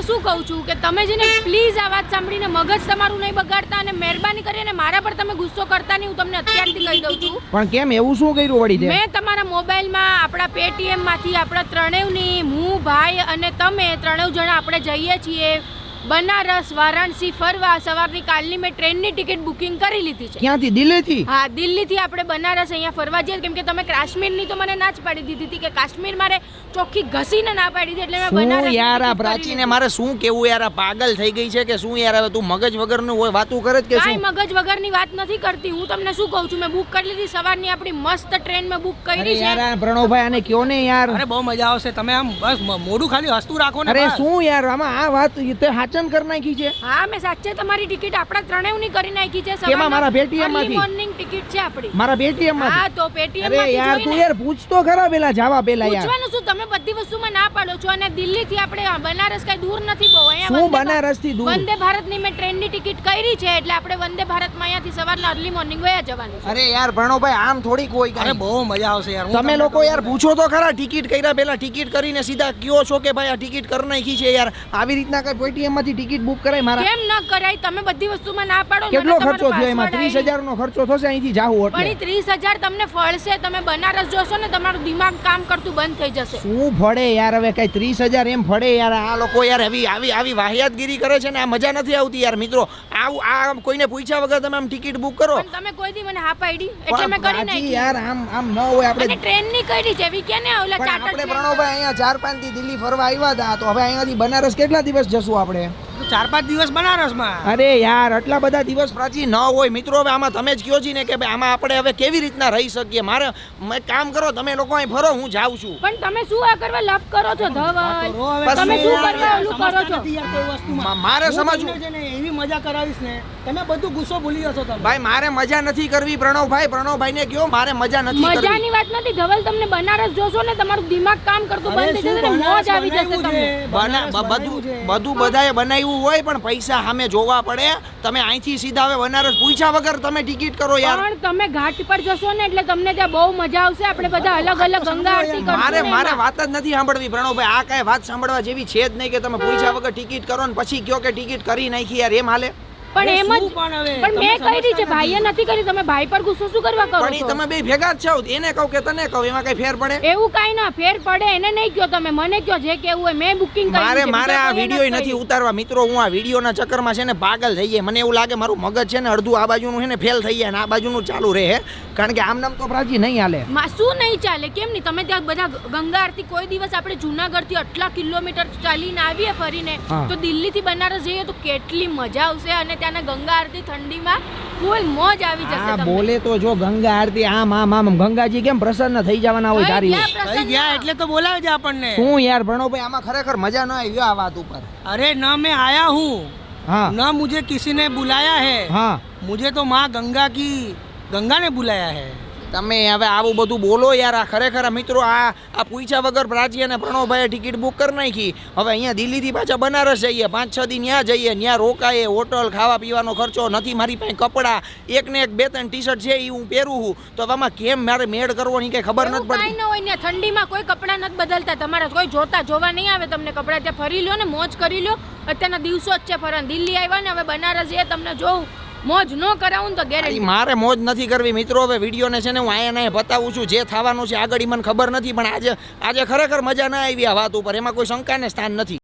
તમને શું કહું છું કે તમે જેને પ્લીઝ આ વાત સાંભળીને મગજ તમારું નહીં બગાડતા અને મહેરબાની કરીને મારા પર તમે ગુસ્સો કરતા નહીં હું તમને અત્યારથી કહી દઉં છું. પણ કેમ એવું શું કર્યું વળી મેં તમારા મોબાઈલમાં આપણા પેટીએમમાંથી આપણા ત્રણેયની હું ભાઈ અને તમે ત્રણેય જણા આપણે જઈએ છીએ. બનારસ વારાણસી ફરવા. સવારની કાલની મેં ટ્રેનની ટિકિટ બુકિંગ કરી લીધી છે. ક્યાંથી? દિલ્હીથી? હા દિલ્હીથી આપણે બનારસ અહીંયા ફરવા જઈએ. કેમ કે તમે કાશ્મીરની તો મને ના જ પાડી દીધી હતી કે કાશ્મીર મારે ચોખ્ખી ઘસીને ના પાડી દીધી એટલે મેં બનારસ યાર આ પ્રાચીને મારે શું કેવું યાર? આ પાગલ થઈ ગઈ છે કે શું યાર? હવે તું મગજ વગરનું હોય વાતું કરે કે શું? મગજ વગરની વાત નથી કરતી. હું તમને શું કહું છું? મેં બુક કરી લીધી. સવારની આપણી મસ્ત ટ્રેન મેં બુક કરી છે. યાર પ્રણવભાઈ આને કયો ને યાર? અરે બહુ મજા આવશે. તમે આમ બસ મોઢું ખાલી હસતું રાખો ને અરે શું યાર? આમાં આ વાત તે હાચન કરી નાખી છે? હા મેં સાચે તમારી ટિકિટ આપણા ત્રણેયની કરી નાખી છે કેમાં? મારા પેટીએમમાંથી? મોર્નિંગ ટિકિટ છે આપણી. મારા પેટીએમ હા તો પેટીએમમાંથી યાર તું યાર પૂછ તો ખરા પેલા જવા પેલા યાર. પૂછવાનું શું? તમે બધી વસ્તુમાં ના પાડો છો અને દિલ્હીથી આપણે બનારસ કઈ દૂર નથી બહુ. અહીંયા શું બનારસથી દૂર? વંદે ભારતની મેં ટ્રેનની ટિકિટ કરી છે એટલે આપણે વંદે ભારતમાં અહીંયાથી સવારના અર્લી મોર્નિંગ વયા જવાનું છે. અરે યાર પ્રણવભાઈ આમ થોડી કોઈ. અરે બહુ મજા આવશે યાર તમે લોકો યાર પૂછો તો ખરા ટિકિટ કર્યા પેલા ટિકિટ કરીને સીધા કયો છો કે ભાઈ આ ટિકિટ કરી નાખી છે યાર. આવી રીતના કઈ પેટીએમ માંથી ટિકિટ બુક કરાય મારા. કેમ ન કરાય? તમે બધી વસ્તુમાં ના પાડો કેટલો ખર્ચો થયો એમાં? હજાર નો ખર્ચો થશે અહીંથી જાવું પણ એટલે ત્રીસ હજાર તમને ફળશે તમે બનારસ જોશો ને તમારું દિમાગ કામ કરતું બંધ થઈ જશે. શું ફળે યાર હવે કઈ ત્રીસ હજાર એમ ફળે યાર? આ લોકો યાર આવી આવી આવી વાહિયાતગીરી કરે છે ને આ મજા નથી આવતી યાર મિત્રો. આવું આ કોઈને પૂછ્યા વગર તમે આમ ટિકિટ બુક કરો. તમે કોઈ દી મને હા પાડી એટલે પણ મેં કરી નાખી. યાર આમ આમ ન હોય આપણે ટ્રેનની કરી એવી કે ને ઓલા પણ ચાર્ટર આપણે પ્રણવભાઈ અહીંયા ચાર પાંચથી દિલ્હી ફરવા આવ્યા હતા તો હવે અહીંયાથી બનારસ કેટલા દિવસ જશું આપણે? ચાર પાંચ દિવસ બનારસમાં. અરે યાર આટલા બધા દિવસ પ્રાચી ન હોય. મિત્રો હવે આમાં તમે જ કહો છો ને કે ભાઈ આમાં આપણે હવે કેવી રીતના રહી શકીએ? મારે કામ કરો તમે લોકો અહીં ફરો હું જાઉં છું. પણ તમે શું આ કરવા લપ કરો છો? ધવલ? તમે શું કરવા ઓલું કરો છો? મારે સમજવું. મજા કરાવીશ ને તમે બધું ગુસ્સો ભૂલી જશો તમે. ભાઈ મારે મજા નથી કરવી પ્રણવભાઈ. પ્રણવભાઈ ને કયો મારે મજા નથી કરવી. મજાની વાત નથી ધવલ તમને બનારસ જોશો ને તમારું દિમાગ કામ કરતું બંધ થઈ જશે મોજ આવી જશે તમને. બધું બધું બધાએ બનાવ્યું હોય પણ પૈસા સામે જોવા પડે. તમે અહીંથી સીધા હવે બનારસ પૂછ્યા વગર તમે ટિકિટ કરો યાર. પણ તમે ઘાટ પર જશો ને એટલે તમને ત્યાં બહુ મજા આવશે. આપણે બધા અલગ અલગ ગંગા આરતી કરશું મારે મારે વાત જ નથી સાંભળવી પ્રણવભાઈ. આ કઈ વાત સાંભળવા જેવી છે જ નહીં કે તમે પૂછ્યા વગર ટિકિટ કરો ને પછી કયો કે ટિકિટ કરી નાખી યાર એમ હાલે પણ એમ જ પણ મેં છે સમજતા ભાઈએ નથી. કરી તમે ભાઈ પર ગુસ્સો શું કરવા કરો પણ તમે બે ભેગા જ છો એને કહું કે તને કહું એમાં કઈ ફેર પડે? એવું કઈ ના ફેર પડે એને નહીં કયો તમે મને કયો જે કેવું હોય મેં બુકિંગ કરી મારે મારે આ વિડિયો વીડિયો નથી ઉતારવા. મિત્રો હું આ વિડિયોના ચક્કરમાં છે ને પાગલ થઈ જાય મને એવું લાગે મારું મગજ છે ને અડધું આ બાજુનું છે ને ફેલ થઈ જાય ને આ બાજુનું ચાલુ રહે. કારણ કે આમ નામ તો પ્રાચી નહીં હાલે. શું નહીં ચાલે? કેમ નહીં? તમે ત્યાં બધા ગંગા આરતી કોઈ દિવસ આપણે જુનાગઢથી આટલા કિલોમીટર ચાલીને આવીએ ફરીને હા. તો દિલ્હીથી બનારસ જઈએ તો કેટલી મજા આવશે અને ત્યાંના ગંગા આરતી ઠંડીમાં ફૂલ મોજ આવી જશે આ તમને બોલે તો જો ગંગા આરતી આમ આમ આમ ગંગાજી કેમ પ્રસન્ન થઈ જવાના હોય થઈ તારી ગયા ઉપર. થઈ પ્રસન્ન. ગયા એટલે તો બોલાવે છે આપણને શું યાર ભણોભાઈ આમાં ખરેખર મજા ન આવી આ વાત ઉપર अरे न मैं आया हूँ હા न मुझे किसी ने बुलाया है હા मुझे तो माँ गंगा की गंगा ने बुलाया है તમે હવે આવું બધું બોલો યાર, આ ખરેખર મિત્રો આ આ પૂછ્યા વગર પ્રાચી અને પ્રણવભાઈએ ટિકિટ બુક કરી નાખી. હવે અહીંયા દિલ્હીથી પાછા બનારસ જઈએ, પાંચ છ દી ત્યાં જઈએ ત્યાં રોકાઈએ, હોટલ ખાવા પીવાનો ખર્ચો, નથી મારી પાસે કપડાં એક ને એક બે ત્રણ ટી શર્ટ છે એ હું પહેરું છું. તો આમાં કેમ મારે મેળ કરવો ની કઈ ખબર નથી પડતી ન હોય ઠંડીમાં કોઈ કપડાં નથી બદલતા. તમારા કોઈ જોતા જોવા નહીં આવે તમને કપડાં. ત્યાં ફરી લો ને, મોજ કરી લો અત્યારના દિવસો જ છે ફરવા. દિલ્હી આવ્યા ને, હવે બનારસ જઈએ, તમને જોઉં. મોજ ન કરાવું તો ગેરંટી મારે મોજ નથી કરવી. મિત્રો, હવે વિડીયોને છે ને હું અહીંયા નહીં બતાવું છું. જે થવાનું છે આગળ, મને ખબર નથી, પણ આજે આજે ખરેખર મજા ના આવી આ વાત ઉપર. એમાં કોઈ શંકાને સ્થાન નથી.